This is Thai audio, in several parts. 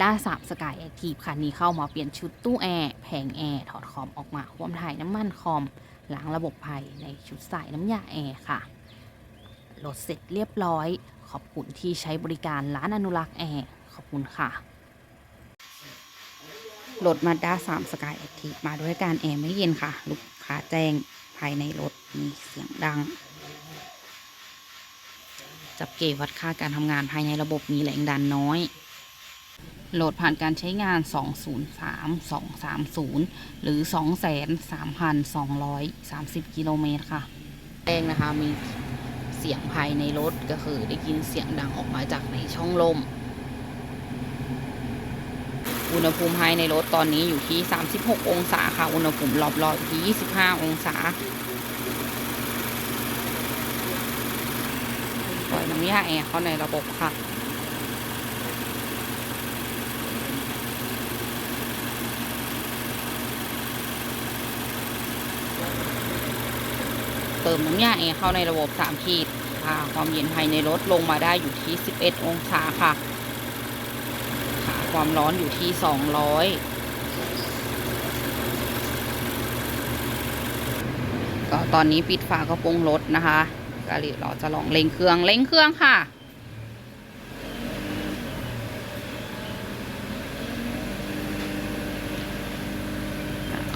ด้า3สกายแอคทีฟคันนี้เข้ามาเปลี่ยนชุดตู้แอร์แผงแอร์ถอดคอมออกมาควมถ่ายน้ำมันคอมล้างระบบภายในชุดใสายน้ำยาแอร์ค่ะรถเสร็จเรียบร้อย ขอบคุณที่ใช้บริการร้านอนุรักษ์แอร์ขอบคุณค่ะรถมาด้า3สกายแอคทีฟมาด้วยการแอร์ไม่เย็นค่ะ ลูกค้าแจ้งภายในรถมีเสียงดัง จับเกวัดค่าการทำงานภายในระบบมีแรงดันน้อย โหลดผ่านการใช้งาน 203 230 หรือ2,3,230 กิโลเมตรค่ะแรงนะคะ มีเสียงภายในรถก็คือได้ยินเสียงดังออกมาจากในช่องลม อุณหภูมิภายในรถตอนนี้อยู่ที่ 36 องศาค่ะ อุณหภูมิรอบๆอยู่ที่ 25 องศาปล่อยน้ำยาแอร์เข้าในระบบค่ะ เติมน้ำยาแอร์เข้าในระบบ 3 ขีดค่ะ ความเย็นภายในรถลงมาได้อยู่ที่ 11 องศาค่ะค่ะ ความร้อนอยู่ที่ 200 ก็ตอนนี้ปิดฝากระโปรงรถนะคะก็เดี๋ยวเราจะลองเร่งเครื่องเร่งเครื่องค่ะ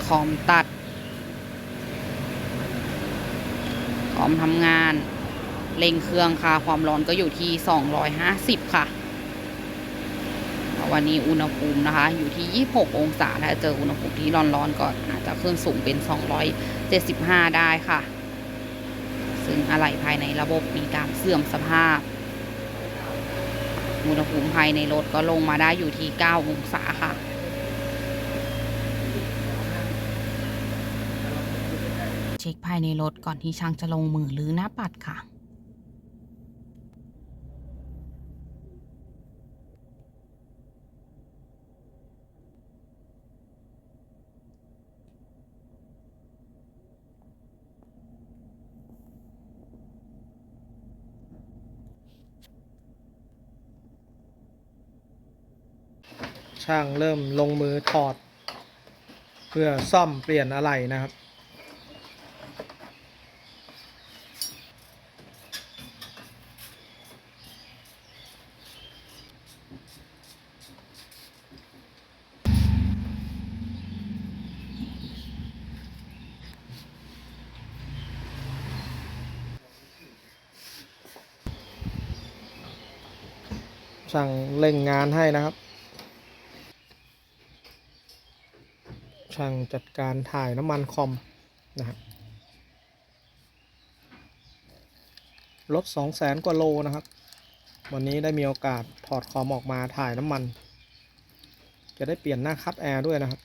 คอมตัด คอ มทำงาน เร่งเครื่องค่ะ ความร้อนก็อยู่ที่ 250 ค่ะ วันนี้อุณหภูมินะคะ อยู่ที่ 26 องศา ถ้าเจออุณหภูมิที่ร้อนๆก็อาจจะขึ้นสูงเป็น 275 ได้ค่ะ ซึ่งอะไหล่ภายในระบบมีการเสื่อมสภาพ อุณหภูมิภายในรถก็ลงมาได้อยู่ที่ 9 องศาค่ะ เช็ค ภายในรถก่อนที่ช่างจะลงมือหรือหน้าปัดค่ะช่างเริ่มลงมือถอด เพื่อซ่อมเปลี่ยนอะไหล่นะครับั่งเร่งงานให้นะครับ ช่างจัดการถ่ายน้ำมันคอมนะครับรถสองแสนกว่าโลนะครับ วันนี้ได้มีโอกาสถอดคอมออกมาถ่ายน้ำมัน จะได้เปลี่ยนหน้าคัดแอร์ด้วยนะครับ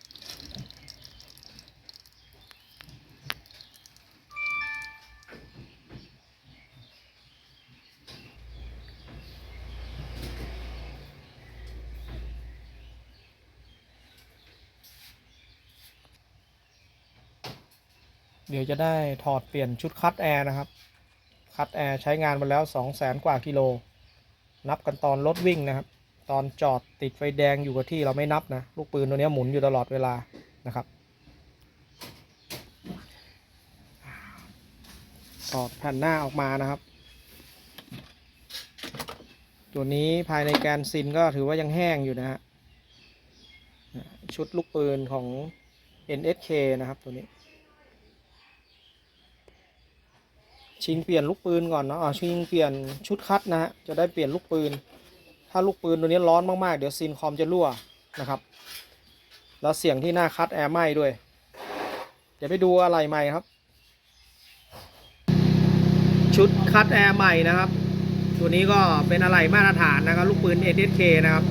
เดี๋ยวจะได้ถอดเปลี่ยนชุดคัดแอร์นะครับ คัดแอร์ใช้งานมาแล้ว 2 0 0แสนกว่ากิโล นับกันตอนรถวิ่งนะครับ ตอนจอดติดไฟแดงอยู่กับที่เราไม่นับนะ ลูกปืนตัวนี้หมุนอยู่ตลอดเวลานะครับถอดแผ่นหน้าออกมานะครับ ตัวนี้ภายในแกนซินก็ถือว่ายังแห้งอยู่นะฮะชุดลูกปืนของ NSK นะครับตัวนี้ ชิงเปลี่ยนลูกปืนก่อนเนาะอ่าชิงเปลี่ยนชุดคัดนะฮะจะได้เปลี่ยนลูกปืน ถ้าลูกปืนตัวนี้ร้อนมากๆ เดี๋ยวซีนคอมจะรั่วนะครับ แล้วเสียงที่หน้าคัดแอร์ไหม้ด้วย เดี๋ยวไปดูอะไรใหม่ครับ ชุดคัดแอร์ใหม่นะครับ ตัวนี้ก็เป็นอะไรมาตรฐานนะครับลูกปืน NSK นะครับ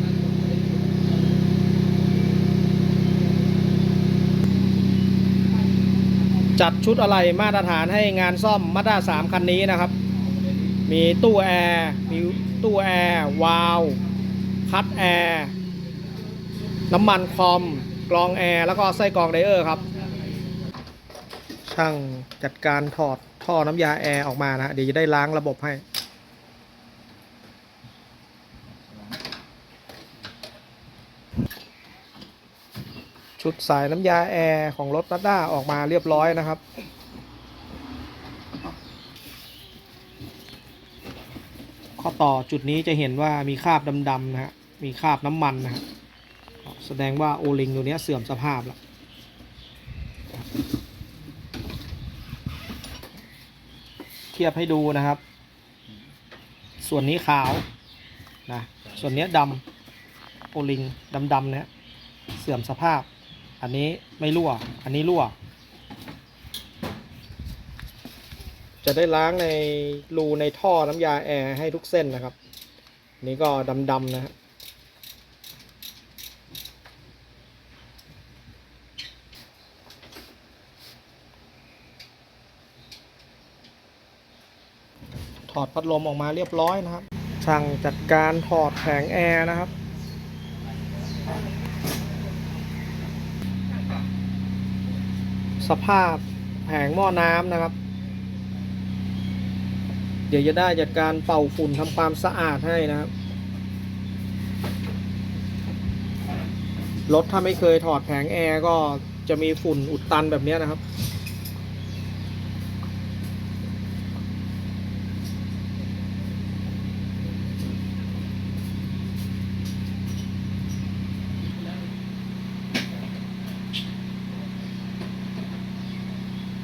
จัดชุดอะไรมาตรฐานให้งานซ่อมมาด้าสามคันนี้นะครับ มีตู้แอร์มีตู้แอร์วาล์วคัดแอร์น้ำมันคอมกรองแอร์แล้วก็ไส้กรองไดเออร์ครับ ช่างจัดการถอดท่อน้ำยาแอร์ออกมานะฮะเดี๋ยวจะได้ล้างระบบให้ ชุดสายน้ำยาแอร์ของรถ Mazda ออกมาเรียบร้อยนะครับ ข้อต่อจุดนี้จะเห็นว่ามีคราบดำๆนะฮะ มีคราบน้ำมันนะฮะ แสดงว่าโอลิงตัวนี้เสื่อมสภาพแล้วเทียบให้ดูนะครับ ส่วนนี้ขาวนะ ส่วนนี้ดำโอลิงดำๆเนี่ยเสื่อมสภาพ อันนี้ไม่รั่ว อันนี้รั่ว จะได้ล้างในรูในท่อน้ำยาแอร์ให้ทุกเส้นนะครับ นี่ก็ดำๆนะฮะถอดพัดลมออกมาเรียบร้อยนะครับ ช่างจัดการถอดแผงแอร์นะครับ สภาพแผงหม้อน้ำนะครับ เดี๋ยวจะได้จัดการเป่าฝุ่นทำความสะอาดให้นะครับรถถ้าไม่เคยถอดแผงแอร์ก็จะมีฝุ่นอุดตันแบบนี้นะครับ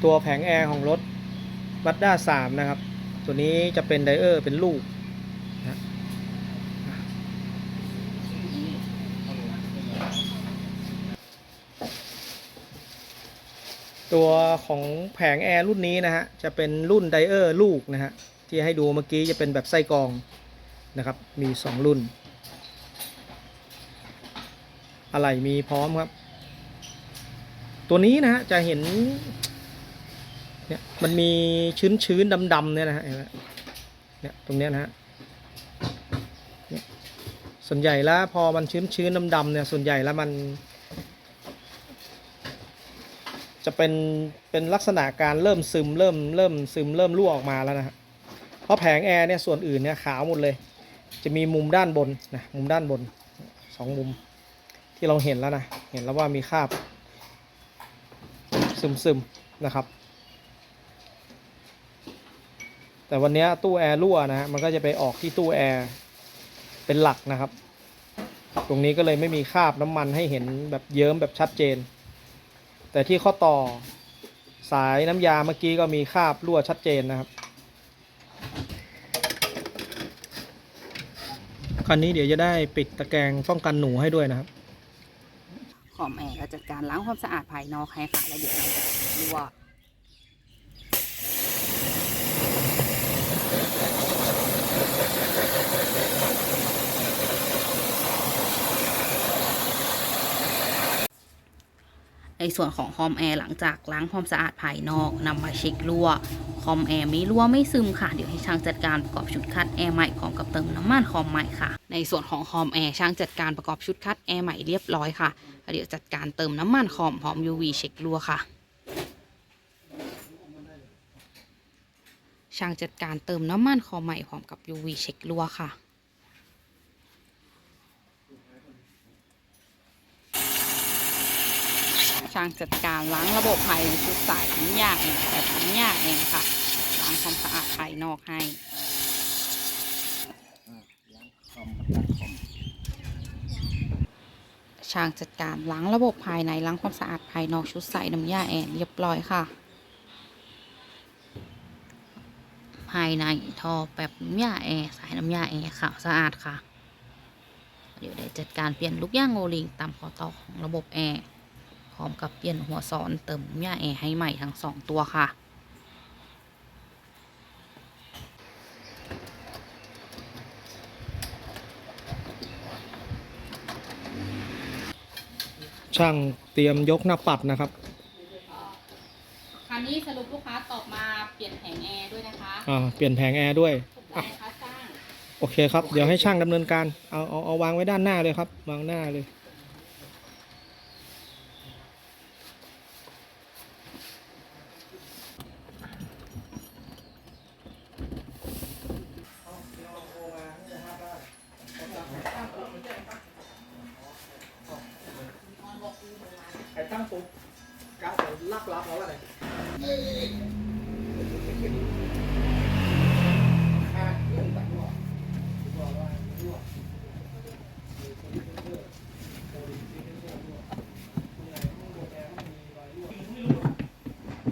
ตัวแผงแอร์ของรถ m a z d a 3นะครับ ตัวนี้จะเป็นไดเออร์เป็นลูกนะตัวของแผงแอร์รุ่นนี้นะฮะ จะเป็นรุ่นไดเออร์ลูกนะฮะ ที่ให้ดูเมื่อกี้จะเป็นแบบไส้กรองนะครับ มี 2 รุ่น อะไรมีพร้อมครับ ตัวนี้นะฮะ จะเห็น เนี่ยมันมีชื้นชื้นดำดำเนี่ยนะฮะเนี่ยตรงเนี้ยนะฮะเนี่ยส่วนใหญ่แล้วพอมันชื้นชื้นดำดำเนี่ยส่วนใหญ่แล้วมัน จะเป็นเป็นลักษณะการเริ่มซึมเริ่มเริ่มซึมเริ่มรั่วออกมาแล้วนะฮะเพราะแผงแอร์เนี่ยส่วนอื่นเนี่ยขาวหมดเลย จะมีมุมด้านบนนะมุมด้านบนสองมุมที่เราเห็นแล้วนะเห็นแล้วว่ามีคราบซึมซึมๆนะครับ แต่วันนี้ตู้แอร์รั่วนะฮะมันก็จะไปออกที่ตู้แอร์เป็นหลักนะครับ ตรงนี้ก็เลยไม่มีคราบน้ำมันให้เห็นแบบเยิ้มแบบชัดเจน แต่ที่ข้อต่อสายน้ำยาเมื่อกี้ก็มีคราบรั่วชัดเจนนะครับคันนี้เดี๋ยวจะได้ปิดตะแกรงป้องกันหนูให้ด้วยนะครับคอมแอร์ก็จัดการล้างความสะอาดภายนอกให้ค่ะแล้วเดี๋ยวเราจะรั่ว ส่วนของคอมแอร์หลังจากล้างความสะอาดภายนอกนำมาเช็ครั่วคอมแอร์ไม่รั่วไม่ซึมค่ะ เดี๋ยวให้ช่างจัดการประกอบชุดคัดแอร์ใหม่พร้อมกับเติมน้ำมันคอมใหม่ค่ะ ในส่วนของคอมแอร์ช่างจัดการประกอบชุดคัดแอร์ใหม่เรียบร้อยค่ะ เดี๋ยวจัดการเติมน้ำมันคอมพร้อม UV เช็ครั่วค่ะ ช่างจัดการเติมน้ำมันคอมใหม่พร้อมกับ UV เช็ครั่วค่ะ ช่างจัดการล้างระบบภายในชุดสายน้ำยาเองแบบน้ำยาเองค่ะ ล้างความสะอาดภายนอกให้ช่างจัดการล้างระบบภายในล้างความสะอาดภายนอกชุดใส่น้ำยาแอนเรียบร้อยค่ะ ภายในท่อแบบน้ำยาแอร์สายน้ำยาแอร์ขาวสะอาดค่ะ เดี๋ยวได้จัดการเปลี่ยนลูกย่างโอลิงตามข้อต่อของระบบแอร์ พร้อมกับเปลี่ยนหัวซ้อนเติมน้ำยาแอร์ให้ใหม่ทั้งสองตัวค่ะ ช่างเตรียมยกหน้าปัดนะครับ คันนี้สรุปลูกค้าตอบมาเปลี่ยนแผงแอร์ด้วยนะคะอ่าเปลี่ยนแผงแอร์ด้วยถูกใจนะคะจ้างโอเคครับ เดี๋ยวให้ช่างดำเนินการ เอาเอาเอาวางไว้ด้านหน้าเลยครับ วางหน้าเลย รับแล้วอะไร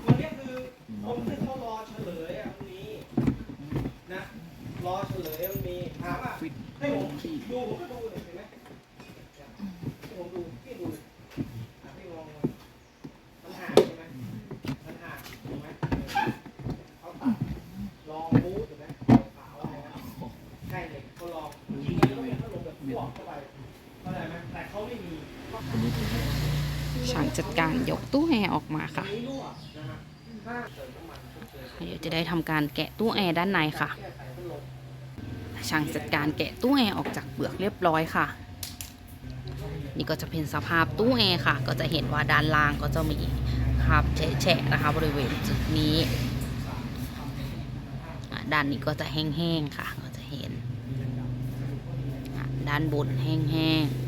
วันนี้คือคนที่เขารอเฉลยอะมันมีนะ รอเฉลยมันมีถามอะให้ผมดูผมก็ดูเลยเห็นไหมให้ผมดูพี่ดูเลยอะพี่มองมามันห่างใช่ไหมมันห่างถูกไหมเขาตัดลองบู๊ถูกไหมขาวอะไรนะใช่เลยเขาลองยิงแล้วเนี่ยเขาลงแบบพวกเข้าไปเข้าใจไหมแต่เขาไม่มี ช่างจัดการยกตู้แอร์ออกมาค่ะเดี๋ยวจะได้ทำการแกะตู้แอร์ด้านในค่ะ ช่างจัดการแกะตู้แอร์ออกจากเปลือกเรียบร้อยค่ะ นี่ก็จะเป็นสภาพตู้แอร์ค่ะ ก็จะเห็นว่าด้านล่างก็จะมีคราบแฉะนะคะ บริเวณจุดนี้ด้านนี้ก็จะแห้งๆค่ะ ก็จะเห็น ด้านบนแห้งๆ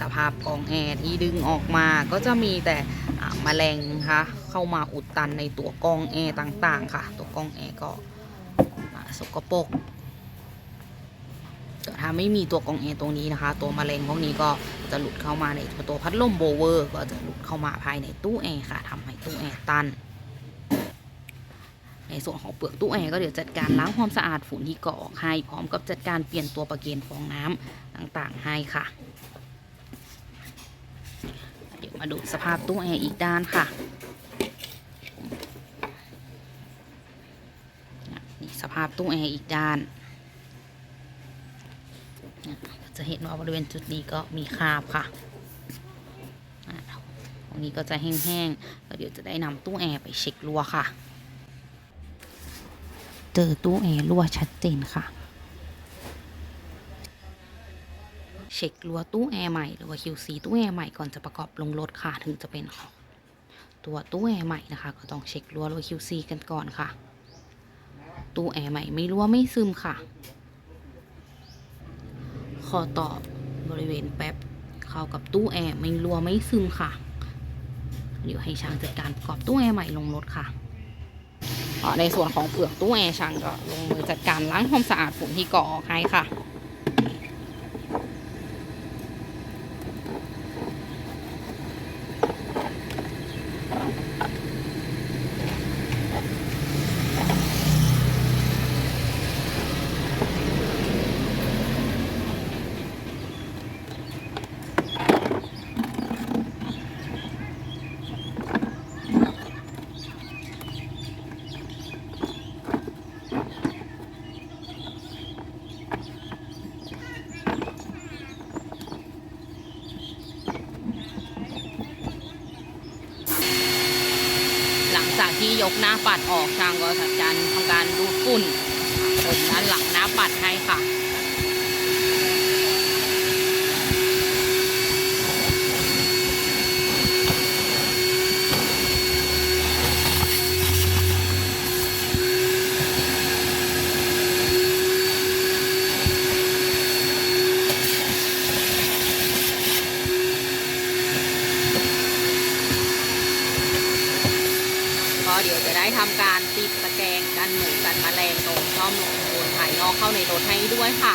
สภาพกองแอร์ที่ดึงออกมาก็จะมีแต่แมลงนะคะเข้ามาอุดตันในตัวกองแอร์ต่างๆ ค่ะ ตัวกองแอร์ก็สกปรกแต่ถ้าไม่มีตัวกองแอร์ตรงนี้นะคะ ตัวมะเร็งพวกนี้ก็จะหลุดเข้ามาในตัวพัดลมโบเวอร์ก็จะหลุดเข้ามาภายในตู้แอร์ค่ะทำให้ตู้แอร์ตัน ในส่วนของเปลือกตู้แอร์ก็เดี๋ยวจัดการล้างความสะอาดฝุ่นที่เกาะออกให้พร้อมกับจัดการเปลี่ยนตัวประเกนฟองน้ำต่างๆให้ค่ะ มาดูสภาพตู้แอร์อีกด้านค่ะนี่สภาพตู้แอร์อีกด้าน จะเห็นว่าบริเวณจุดนี้ก็มีคราบค่ะอะตรงนี้ก็จะแห้งๆแล้วเดี๋ยวจะได้นำตู้แอร์ไปเช็ครั่วค่ะ เจอตู้แอร์รั่วชัดเจนค่ะ เช็ครั่วตู้แอร์ใหม่หรือว่า QC ตู้แอร์ใหม่ก่อนจะประกอบลงรถค่ะถึงจะเป็นของตัวตู้แอร์ใหม่นะคะ ก็ต้องเช็ครั่วหรือว่า QC กันก่อนค่ะ ตู้แอร์ใหม่ไม่รั่วไม่ซึมค่ะขอตอบบริเวณแป๊บเข้ากับตู้แอร์ไม่รั่วไม่ซึมค่ะ เดี๋ยวให้ช่างจัดการประกอบตู้แอร์ใหม่ลงรถค่ะในส่วนของเปลือกตู้แอร์ช่างก็ลงมือจัดการล้างความสะอาดฝุ่นที่เกาะออกให้ค่ะ หลังจา กหน้าปัดออกช่างก็จัดการทำการดูดฝุ่นผมด้านหลังหน้าปัดให้ค่ะ ก็เดี๋ยวจะได้ทำการติดตะแกรงกันหนูกันแมลงตรงช่องลมบนภายนอก เข้าในรถให้ด้วยค่ะ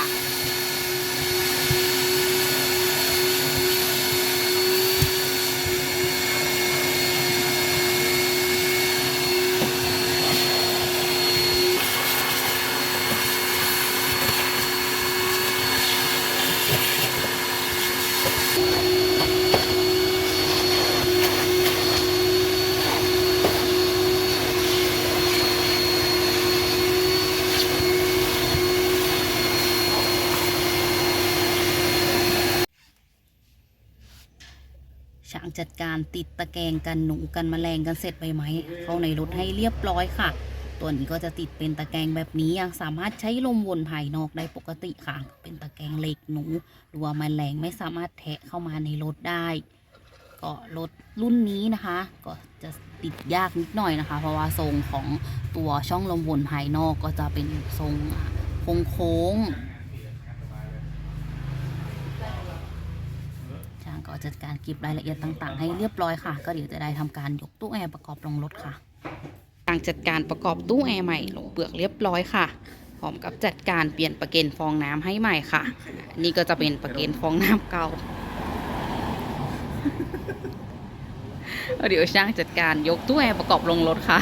จัดการติดตะแกรงกันหนูกันแมลงกันเสร็จไปไหมเข้าในรถให้เรียบร้อยค่ะ ตัวนี้ก็จะติดเป็นตะแกรงแบบนี้ยังสามารถใช้ลมวนภายนอกได้ปกติค่ะ เป็นตะแกรงเหล็กหนูหรือว่าแมลงไม่สามารถแทะเข้ามาในรถได้ ก็รถรุ่นนี้นะคะ ก็จะติดยากนิดหน่อยนะคะ เพราะว่าทรงของตัวช่องลมวนภายนอกก็จะเป็นทรงโค้งๆ ช่างก็ จัดการเก็บรายละเอียดต่าง ๆ ให้เรียบร้อยค่ะ ก็เดี๋ยวจะได้ทำการยกตู้แอร์ประกอบลงรถค่ะการจัดการประกอบตู้แอร์ใหม่ลงเปลือกเรียบร้อยค่ะพร้อมกับจัดการเปลี่ยนประเกนฟองน้ำให้ใหม่ค่ะ นี่ก็จะเป็นประเกนฟองน้ำเก่าเดี๋ยวช่างจัดการยกตู้แอร์ประกอบลงรถค่ะ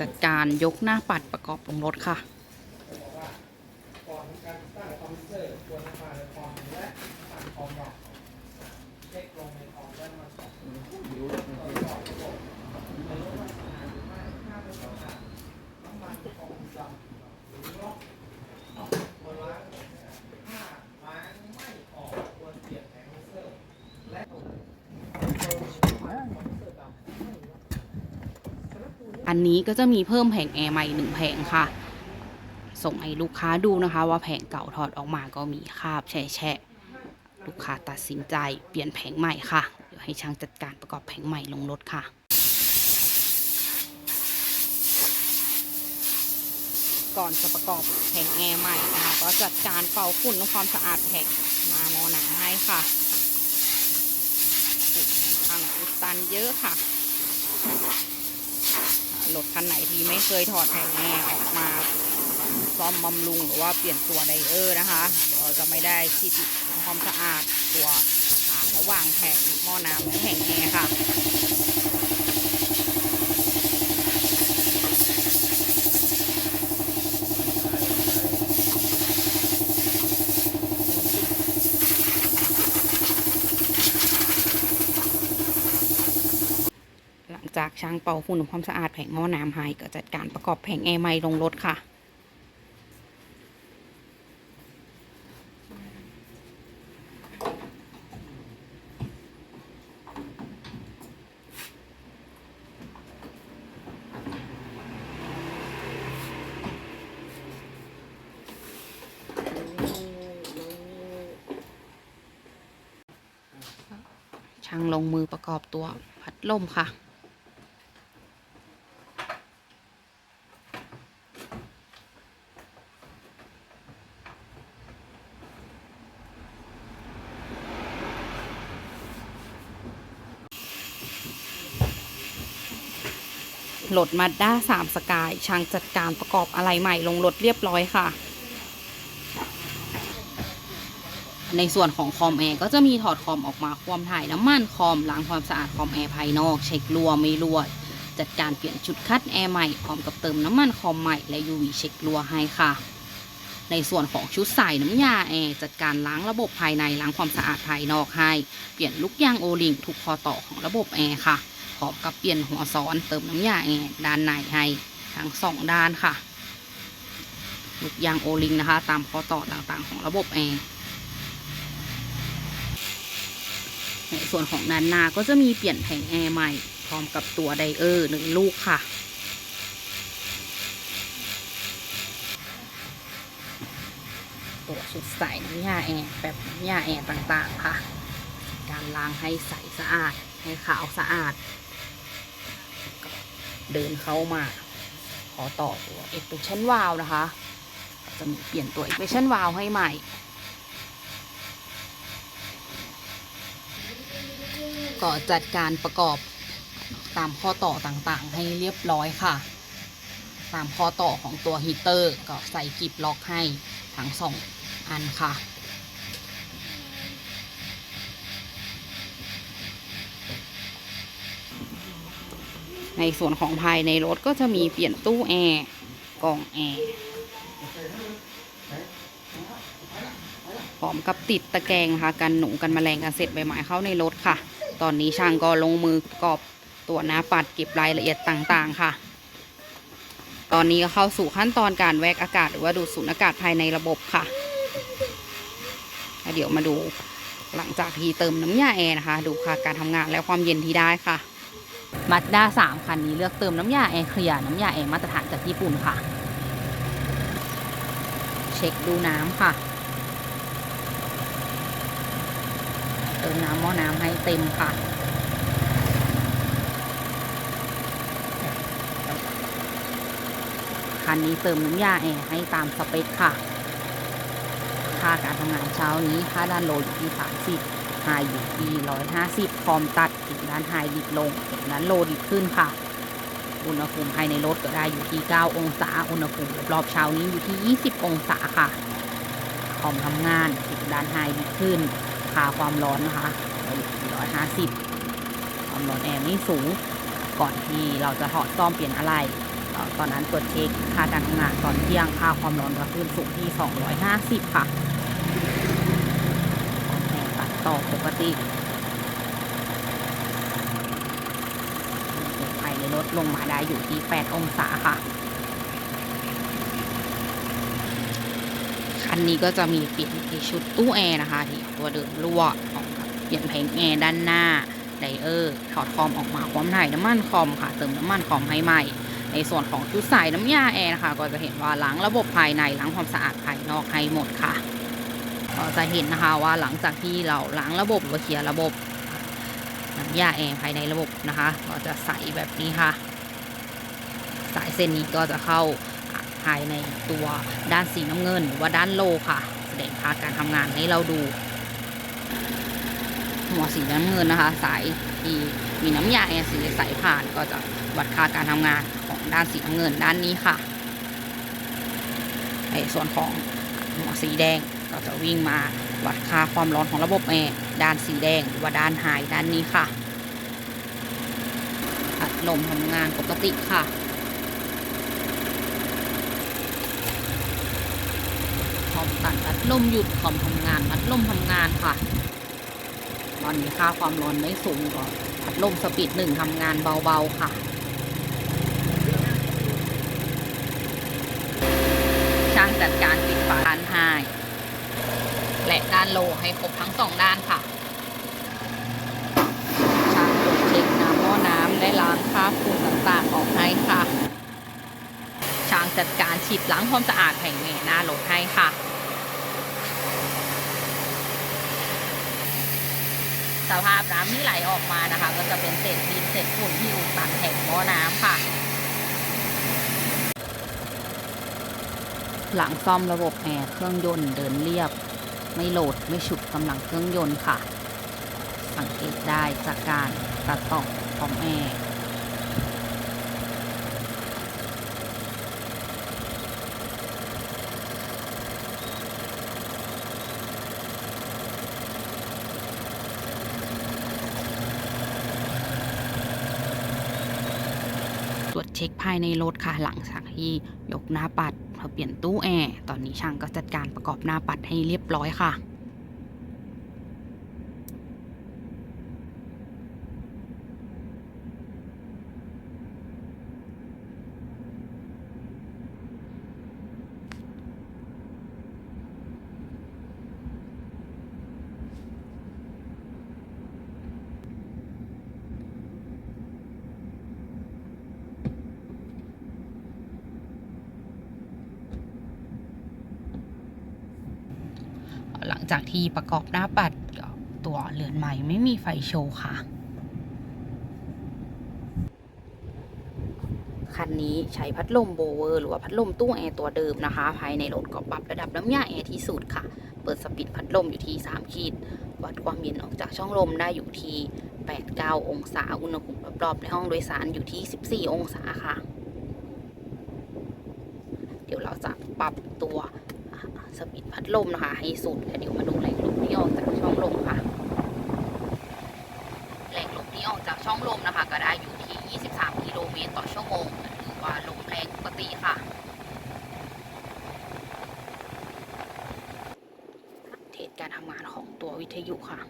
จัดการยกหน้าปัดประกอบลงรถค่ะ ก่อนการติดตั้งคอมพิวเตอร์ควรนำมาในคอมและสั่งคอมดอกเช็คลงในคอมได้มาสองและ อั นี้ก็จะมีเพิ่มแผงแอร์ใหม่หนึ่งแผงค่ะ ส่งให้ลูกค้าดูนะคะ ว่าแผงเก่าถอดออกมาก็มีคราบแฉะแฉะลูกค้าตัดสินใจเปลี่ยนแผงใหม่ค่ะ เดี๋ยวให้ช่างจัดการประกอบแผงใหม่ลงรถค่ะ ก่อนจะประกอบแผงแอร์ใหม่นะคะก็จัดการเป่าฝุ่นทำความสะอาดแผงมาโมหนังให้ค่ะฝุ่นทางอุดตันเยอะค่ะ รถคันไหนที่ไม่เคยถอดแผงแอร์ออกมาซ่อมบำรุงหรือว่าเปลี่ยนตัวไดเออร์นะคะก็จะไม่ได้คิดความสะอาดตัวระหว่างแผงหม้อน้ำและแผงแอร์ค่ะ จากช่างเป่าฝุ่นทำความสะอาดแผงหม้อน้ำให้ก็จัดการประกอบแผงแอร์ใหม่ลงรถค่ะช่างลงมือประกอบตัวพัดลมค่ะ รถมาด้าสามสกายช่างจัดการประกอบอะไรใหม่ลงรถเรียบร้อยค่ะ ในส่วนของคอมแอร์ก็จะมีถอดคอมออกมาความถ่ายน้ำมันคอมล้างความสะอาดคอมแอร์ภายนอก เช็ครั่วไม่รั่วจัดการเปลี่ยนชุดคัดแอร์ใหม่พร้อมกับเติมน้ำมันคอมใหม่และ UV เช็ครั่วให้ค่ะ ในส่วนของชุดใส่น้ำยาแอร์จัดการล้างระบบภายในล้างความสะอาดภายนอกให้ เปลี่ยนลูกยางโอลิงทุกคอต่อของระบบแอร์ค่ะ พร้อมกับเปลี่ยนหัวซ้อนเติมน้ำยาแอร์ด้านในให้ทั้งสองด้านค่ะลูกยางโอลิงนะคะ ตามข้อต่อต่างๆของระบบแอร์ในส่วนของด้านหน้าก็จะมีเปลี่ยนแผงแอร์ใหม่พร้อมกับตัวไดเออร์หนึ่งลูกค่ะตัวชุดใส่น้ำยาแอร์แบบน้ำยาแอร์ต่างๆค่ะ การล้างให้ใสสะอาด ให้ขาวสะอาด เดินเข้ามา ขอต่อตัว extension valve นะคะ จะมีเปลี่ยนตัว extension valve ให้ใหม่ ก็จัดการประกอบตามข้อต่อต่างๆ ให้เรียบร้อยค่ะ ตามข้อต่อของตัวฮีเตอร์ก็ใส่กิบล็อกให้ทั้งสองอันค่ะ ในส่วนของภายในรถก็จะมีเปลี่ยนตู้แอร์กล่องแอร์พร้อมกับติดตะแกรงค่ะกันหนูกันแมลงกันเสร็จใบไม้เข้าในรถค่ะ ตอนนี้ช่างก็ลงมือปรอบตัวหน้าปัดเก็บรายละเอียดต่างๆค่ะ ตอนนี้ก็เข้าสู่ขั้นตอนการแวกอากาศหรือว่าดูดสูดอากาศภายในระบบค่ะเดี๋ยวมาดูหลังจากที่เติมน้ำยาแอร์นะคะ ดูค่ะการทำงานและความเย็นที่ได้ค่ะ มาด้าสามคันนี้เลือกเติมน้ำยาแอร์เคลียร์น้ำยาแอร์มาตรฐานจากญี่ปุ่นค่ะ เช็คดูน้ำค่ะ เติมน้ำหม้อน้ำให้เต็มค่ะคันนี้เติมน้ำยาแอร์ให้ตามสเปคค่ะ ค่าการทำงานเช้านี้ค่าด้านโลอยู่ที่30 ไฮอยู่ที่150คอมตัดถึงด้านไฮดิบลงถึงด้านโลดิบขึ้นค่ะ อุณหภูมิภายในรถก็ได้อยู่ที่ 9 องศา อุณหภูมิรอบเช้านี้อยู่ที่ 20 องศาค่ะ คอมทำงานถึงด้านไฮดิบขึ้นค่าความร้อนนะคะอยู่ที่150ความร้อนแอร์ไม่สูง ก่อนที่เราจะถอดซ่อมเปลี่ยนอะไรตอนนั้นตรวจเช็คค่าการทำงานตอนเที่ยงค่าความร้อนก็ขึ้นสูงที่ 250 ค่ะ ต่อปกติภายในรถลงมาได้อยู่ที่ 8 องศาค่ะ คันนี้ก็จะมีเปลี่ยนที่ชุดตู้แอร์นะคะ ที่ตัวเดิมรั่วออกกับเปลี่ยนแผงแอร์ด้านหน้าไดเออร์ถอดคอมออกมาพร้อมถ่ายน้ำมันคอมค่ะ เติมน้ำมันคอมให้ใหม่ ในส่วนของชุดใส่น้ำยาแอร์นะคะ ก็จะเห็นว่าล้างระบบภายในล้างความสะอาดภายนอกให้หมดค่ะ จะเห็นนะคะว่าหลังจากที่เราล้างระบบหรือว่าเคลียร์ระบบน้ำยาแอร์ภายในระบบนะคะ ก็จะใสแบบนี้ค่ะ สายเส้นนี้ก็จะเข้าภายในตัวด้านสีน้ำเงินหรือว่าด้านโลค่ะ แสดงค่าการทำงานให้เราดู หัวสีน้ำเงินนะคะ สายที่มีน้ำยาแอร์สีใสผ่านก็จะวัดค่าการทำงานของด้านสีน้ำเงินด้านนี้ค่ะในส่วนของหัวสีแดงก็จะวิ่งมาวัดค่าความร้อนของระบบแอร์ด้านสีแดงหรือว่าด้านไฮด้านนี้ค่ะพัดลมทำงานปกติค่ะคอมตัดพัดลมหยุดคอมทำงานพัดลมทำงานค่ะ ตอนนี้ค่าความร้อนไม่สูงก็พัดลมสปีดหนึ่งทำงานเบาๆค่ะช่างจัดการปิดฝาน และด้านโลให้ครบทั้งสองด้านค่ะช่างตรวจเช็คน้ำหม้อน้ำได้ล้างคราบฝุ่นต่างๆออกให้ค่ะ ช่างจัดการฉีดล้างความสะอาดแผงแม่หน้ารถให้ค่ะสภาพน้ำที่ไหลออกมานะคะ ก็จะเป็นเศษดินเศษฝุ่นที่อุดตันแผงหม้อน้ำค่ะ หลังซ่อมระบบแอร์เครื่องยนต์เดินเรียบ ไม่โหลดไม่ฉุดกำลังเครื่องยนต์ค่ะ สังเกตได้จากการตัดต่อของแอร์ตรวจเช็คภายในรถค่ะหลังจากที่ยกหน้าปัด เปลี่ยนตู้แอร์ ตอนนี้ช่างก็จัดการประกอบหน้าปัดให้เรียบร้อยค่ะ จากที่ประกอบหน้าปัดก็ตัวเรือนใหม่ไม่มีไฟโชว์ค่ะ คันนี้ใช้พัดลมโบเวอร์ หรือว่าพัดลมตู้แอร์ตัวเดิมนะคะ ภายในรถก็ปรับระดับน้ำยาแอร์ที่สุดค่ะ เปิดสปีดพัดลมอยู่ที่ 3 ขีด วัดความเย็นออกจากช่องลมได้อยู่ที่ 8-9 องศา อุณหภูมิรอบๆในห้องโดยสารอยู่ที่ 14 องศาค่ะ เดี๋ยวเราจะปรับตัวสปี ดลมนะคะให้สุดแล้วเดี๋ยวมาดูแรงลมที่ออกจากช่องลมค่ะแรงลมที่ออกจากช่องลมนะคะ ก็ได้อยู่ที่ 23 กิโลเมตรต่อชั่วโมงถือว่าลมแรงปกติค่ะเทศการทำงานของตัววิทยุค่ะ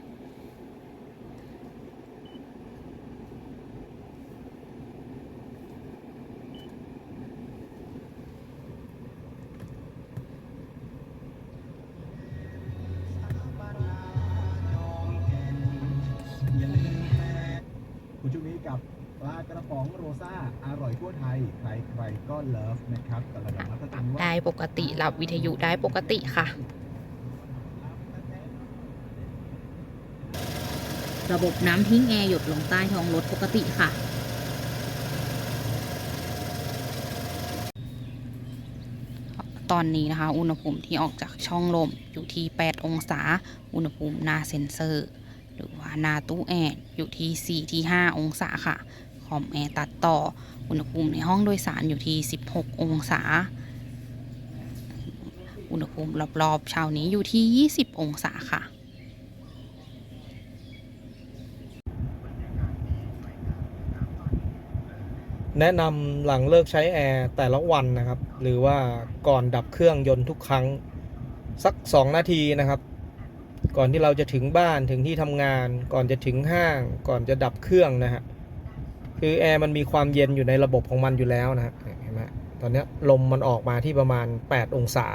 ก็เลิฟนะครับแต่ละร้านก็จะมีว่าได้ปกติรับวิทยุได้ปกติค่ะ ระบบน้ำทิ้งแอร์หยดลงใต้ท้องรถปกติค่ะ ตอนนี้นะคะ อุณหภูมิที่ออกจากช่องลมอยู่ที่ 8 องศา อุณหภูมิหน้าเซ็นเซอร์ หรือว่าหน้าตู้แอร์อยู่ที่ 4 ที่ 5 องศาค่ะ คอมแอร์ตัดต่ออุณหภูมิในห้องโดยสารอยู่ที่ 16 องศา อุณหภูมิรอบๆเช้านี้อยู่ที่ 20 องศาค่ะแนะนำหลังเลิกใช้แอร์แต่ละวันนะครับ หรือว่าก่อนดับเครื่องยนต์ทุกครั้ง สัก 2 นาทีนะครับ ก่อนที่เราจะถึงบ้านถึงที่ทำงาน ก่อนจะถึงห้าง ก่อนจะดับเครื่องนะฮะ คือแอร์มันมีความเย็นอยู่ในระบบของมันอยู่แล้วนะฮะเห็นไหมตอนนี้ลมมันออกมาที่ประมาณ 8 องศา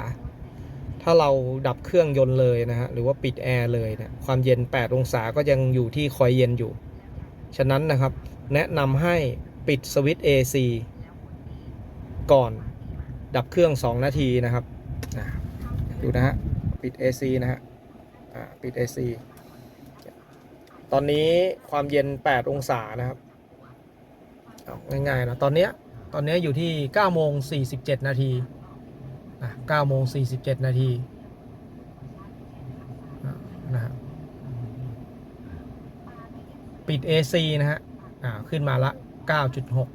ถ้าเราดับเครื่องยนต์เลยนะฮะหรือว่าปิดแอร์เลยเนะความเย็น 8 องศาก็ยังอยู่ที่คอยเย็นอยู่ ฉะนั้นนะครับ แนะนำให้ปิดสวิตช์ AC ก่อนดับเครื่อง 2 นาทีนะครับดูนะฮะปิด AC นะฮะปิด AC ตอนนี้ความเย็น 8 องศานะครับ ง่ายๆนะตอนเนี้ยตอนนี้อยู่ที่9โมง47 นาทีนะ9โมง47 นาทีนะฮะปิด AC นะฮะอ่าขึ้นมาละ 9.6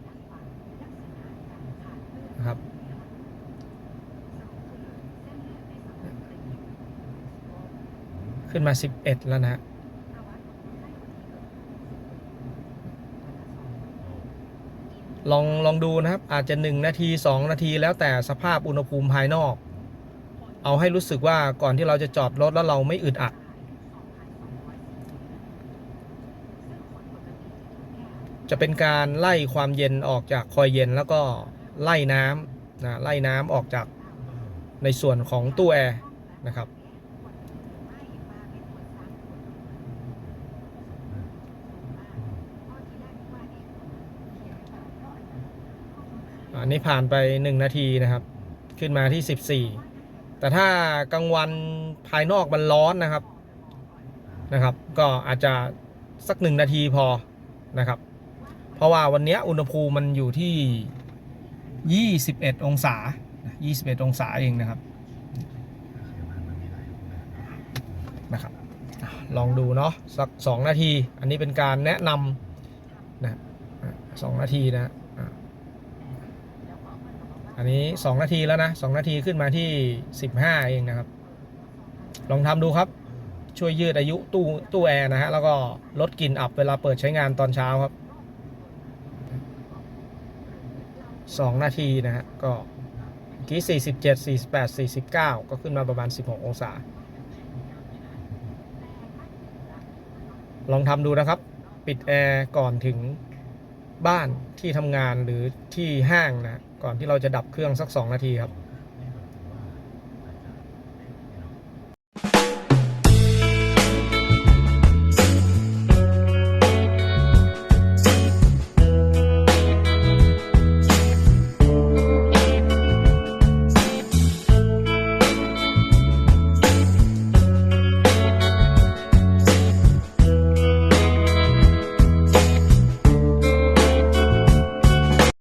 นะครับ ขึ้นมา 11 แล้วนะฮะ ลองลองดูนะครับ อาจจะ 1 นาที 2 นาที แล้วแต่สภาพอุณหภูมิภายนอก เอาให้รู้สึกว่าก่อนที่เราจะจอดรถแล้วเราไม่อึดอัด จะเป็นการไล่ความเย็นออกจากคอยเย็นแล้วก็ไล่น้ำนะไล่น้ำออกจากในส่วนของตู้แอร์นะครับ อันนี้ผ่านไป1นาทีนะครับ ขึ้นมาที่14แต่ถ้ากลางวันภายนอกมันร้อนนะครับนะครับ ก็อาจจะสักหนึ่งนาทีพอนะครับ เพราะว่าวันนี้อุณหภูมิมันอยู่ที่ 21 องศา 21 องศาเองนะครับนะครับ ลองดูเนาะสัก 2 นาที อันนี้เป็นการแนะนำนะสองนาทีนะ อันนี้ 2 นาทีแล้วนะ 2 นาทีขึ้นมาที่ 15 เองนะครับ ลองทำดูครับ ช่วยยืดอายุตู้ตู้แอร์นะฮะ แล้วก็ลดกลิ่นอับเวลาเปิดใช้งานตอนเช้าครับสองนาทีนะฮะ ก็กี้สี่สิบเจ็ดสี่สิบแปดสี่สิบเก้าก็ขึ้นมาประมาณสิบหกองศา ลองทำดูนะครับ ปิดแอร์ก่อนถึง บ้านที่ทำงานหรือที่ห้างนะก่อนที่เราจะดับเครื่องสักสองนาทีครับ